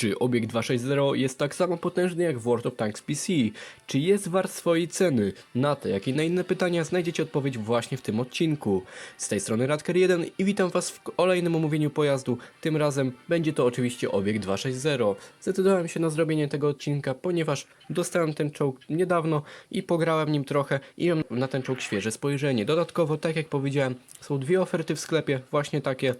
Czy obiekt 260 jest tak samo potężny jak World of Tanks PC? Czy jest wart swojej ceny? Na te, jak i na inne pytania znajdziecie odpowiedź właśnie w tym odcinku. Z tej strony Radker1 i witam Was w kolejnym omówieniu pojazdu. Tym razem będzie to oczywiście obiekt 260. Zdecydowałem się na zrobienie tego odcinka, ponieważ dostałem ten czołg niedawno i pograłem nim trochę i mam na ten czołg świeże spojrzenie. Dodatkowo, tak jak powiedziałem, są dwie oferty w sklepie, właśnie takie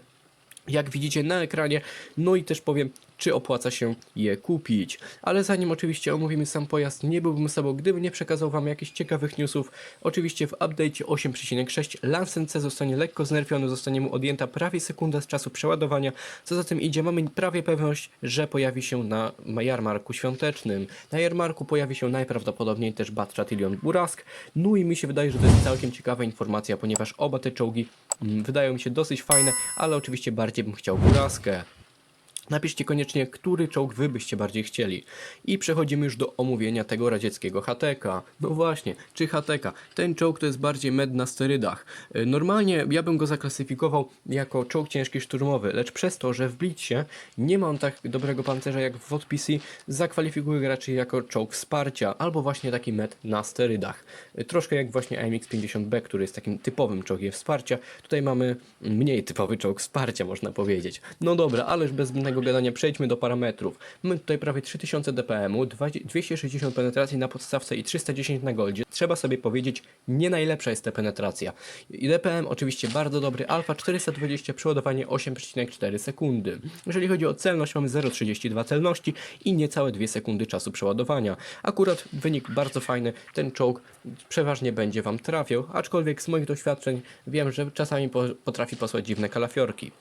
jak widzicie na ekranie, no i też powiem, czy opłaca się je kupić. Ale zanim oczywiście omówimy sam pojazd, nie byłbym sobą, gdybym nie przekazał Wam jakichś ciekawych newsów. Oczywiście w update'cie 8.6 Lancen C zostanie lekko znerfiony, zostanie mu odjęta prawie sekunda z czasu przeładowania. Co za tym idzie, mamy prawie pewność, że pojawi się na jarmarku świątecznym. Na jarmarku pojawi się najprawdopodobniej też Batchatilion Burask. No i mi się wydaje, że to jest całkiem ciekawa informacja, ponieważ oba te czołgi mm, wydają mi się dosyć fajne, ale oczywiście bardziej bym chciał Buraskę. Napiszcie koniecznie, który czołg wy byście bardziej chcieli. I przechodzimy już do omówienia tego radzieckiego HTK. No właśnie, czy HTK? Ten czołg to jest bardziej med na sterydach. Y, Normalnie ja bym go zaklasyfikował jako czołg ciężki szturmowy, lecz przez to, że w Blitzcie nie ma on tak dobrego pancerza jak w WOTPC, zakwalifikuję go raczej jako czołg wsparcia, albo właśnie taki med na sterydach. Y, Troszkę jak właśnie AMX-50B, który jest takim typowym czołgiem wsparcia. Tutaj mamy mniej typowy czołg wsparcia, można powiedzieć. No dobra, ale już bez gadania przejdźmy do parametrów. Mamy tutaj prawie 3000 dpm, 260 penetracji na podstawce i 310 na goldzie. Trzeba sobie powiedzieć, nie najlepsza jest ta penetracja. I dpm oczywiście bardzo dobry, alfa 420, przeładowanie 8,4 sekundy. Jeżeli chodzi o celność, mamy 0,32 celności i niecałe 2 sekundy czasu przeładowania. Akurat wynik bardzo fajny, ten czołg przeważnie będzie Wam trafiał, aczkolwiek z moich doświadczeń wiem, że czasami po, potrafi posłać dziwne kalafiorki.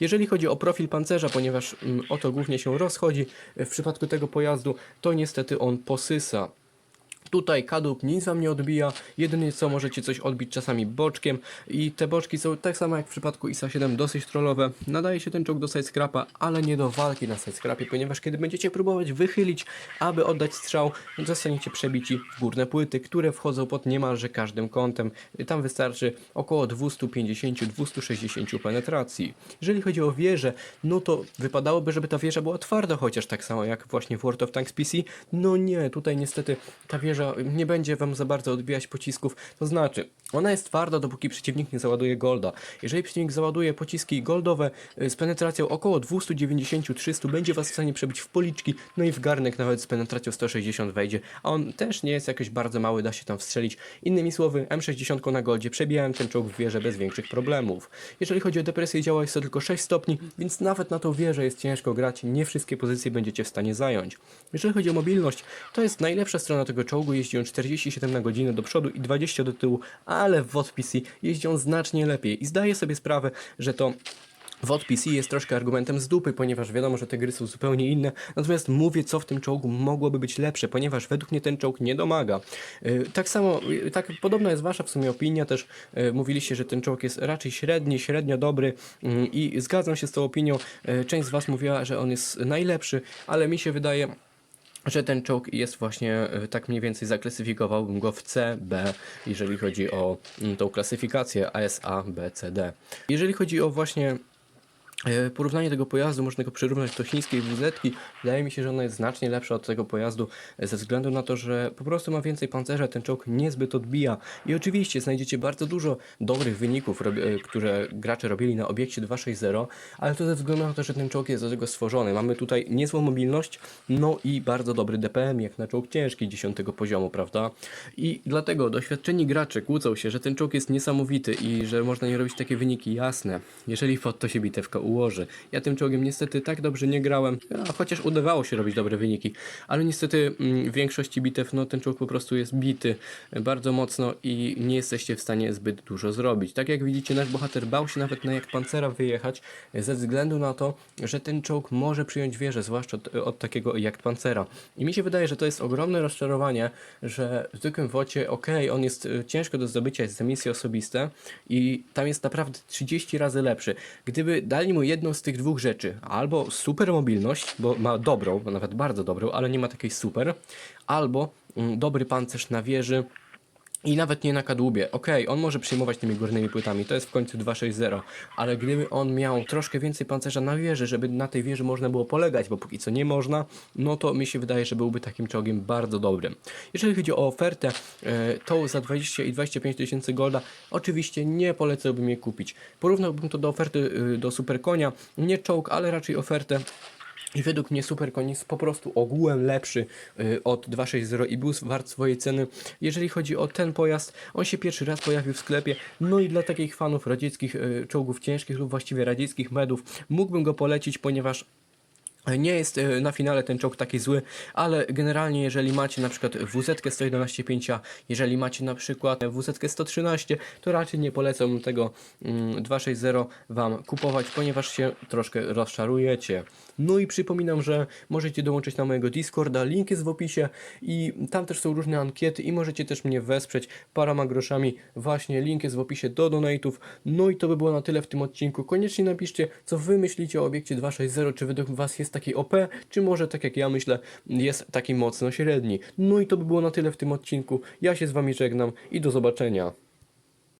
Jeżeli chodzi o profil pancerza, ponieważ o to głównie się rozchodzi w przypadku tego pojazdu, to niestety on posysa. Tutaj kadłub nic wam nie odbija, jedynie co możecie coś odbić czasami boczkiem i te boczki są tak samo jak w przypadku ISA 7 dosyć trollowe. Nadaje się ten czołg do sidescrapa, ale nie do walki na sidescrapie, ponieważ kiedy będziecie próbować wychylić, aby oddać strzał, zostaniecie przebici w górne płyty, które wchodzą pod niemalże każdym kątem. Tam wystarczy około 250-260 penetracji. Jeżeli chodzi o wieżę, no to wypadałoby, żeby ta wieża była twarda, chociaż tak samo jak właśnie w World of Tanks PC. No nie, tutaj niestety ta wieża nie będzie wam za bardzo odbijać pocisków. To znaczy, ona jest twarda, dopóki przeciwnik nie załaduje golda. Jeżeli przeciwnik załaduje pociski goldowe y, z penetracją około 290-300, będzie was w stanie przebić w policzki, no i w garnek nawet z penetracją 160 wejdzie, a on też nie jest jakoś bardzo mały, da się tam wstrzelić. Innymi słowy, M60 na goldzie przebijałem ten czołg w wieżę bez większych problemów. Jeżeli chodzi o depresję, działa jest to tylko 6 stopni, więc nawet na tą wieżę jest ciężko grać, nie wszystkie pozycje będziecie w stanie zająć. Jeżeli chodzi o mobilność, to jest najlepsza strona tego czołgu, jeździ on 47 na godzinę do przodu i 20 do tyłu, ale w WOT PC jeździ on znacznie lepiej i zdaję sobie sprawę, że to PC jest troszkę argumentem z dupy, ponieważ wiadomo, że te gry są zupełnie inne, natomiast mówię, co w tym czołgu mogłoby być lepsze, ponieważ według mnie ten czołg nie domaga. Yy, tak samo, yy, tak podobna jest wasza w sumie opinia, też yy, mówiliście, że ten czołg jest raczej średni, średnio dobry yy, i zgadzam się z tą opinią. Część z was mówiła, że on jest najlepszy, ale mi się wydaje, że ten czołg jest właśnie e, tak mniej więcej zaklasyfikowałbym go w C, B, jeżeli chodzi o mm, tą klasyfikację ASA, B, C, D. Jeżeli chodzi o właśnie porównanie tego pojazdu, można go przyrównać do chińskiej WZ. Wydaje mi się, że ona jest znacznie lepsza od tego pojazdu e, ze względu na to, że po prostu ma więcej pancerza, ten czołg niezbyt odbija. I oczywiście znajdziecie bardzo dużo dobrych wyników, e, które gracze robili na obiekcie 2.6.0, ale to ze względu na to, że ten czołg jest do tego stworzony. Mamy tutaj niezłą mobilność, no i bardzo dobry DPM, jak na czołg ciężki 10 poziomu, prawda? I dlatego doświadczeni gracze kłócą się, że ten czołg jest niesamowity i że można nie robić takie wyniki jasne, jeżeli pod to się bitewka ułoży. Ja tym czołgiem niestety tak dobrze nie grałem, chociaż udawało się robić dobre wyniki, ale niestety mm, w większości bitew no, ten czołg po prostu jest bity bardzo mocno i nie jesteście w stanie zbyt dużo zrobić. Tak jak widzicie, nasz bohater bał się nawet na jak pancera wyjechać ze względu na to, że ten czołg może przyjąć wieżę, zwłaszcza od, od takiego jak pancera. I mi się wydaje, że to jest ogromne rozczarowanie, że w zwykłym wocie, ok, on jest e, ciężko do zdobycia, jest za misje osobiste i tam jest naprawdę 30 razy lepszy. Gdyby dali mu jedną z tych dwóch rzeczy, albo super mobilność, bo ma dobrą, nawet bardzo dobrą, ale nie ma takiej super, albo mm, dobry pancerz na wieży, I nawet nie na kadłubie. Okej, on może przyjmować tymi górnymi płytami, to jest w końcu 2.6.0, ale gdyby on miał troszkę więcej pancerza na wieży, żeby na tej wieży można było polegać, bo póki co nie można, no to mi się wydaje, że byłby takim czołgiem bardzo dobrym. Jeżeli chodzi o ofertę, e, to za 20 i 25 tysięcy golda, oczywiście nie polecałbym jej kupić. Porównałbym to do oferty y, do Superkonia, nie czołg, ale raczej ofertę i według mnie Super Koń jest po prostu ogółem lepszy y, od 2.6.0 i był wart swojej ceny. Jeżeli chodzi o ten pojazd, on się pierwszy raz pojawił w sklepie, no i dla takich fanów radzieckich y, czołgów ciężkich lub właściwie radzieckich medów mógłbym go polecić, ponieważ nie jest e, na finale ten czołg taki zły, ale generalnie jeżeli macie na przykład WZ 111.5, jeżeli macie na przykład WZ 113, to raczej nie polecam tego mm, 260 Wam kupować, ponieważ się troszkę rozczarujecie. No i przypominam, że możecie dołączyć na mojego Discorda, link jest w opisie i tam też są różne ankiety i możecie też mnie wesprzeć paroma groszami, właśnie link jest w opisie do donate'ów. No i to by było na tyle w tym odcinku. Koniecznie napiszcie, co Wy myślicie o obiekcie 260, czy według Was jest taki OP, czy może tak jak ja myślę, jest taki mocno średni. No i to by było na tyle w tym odcinku. Ja się z Wami żegnam i do zobaczenia.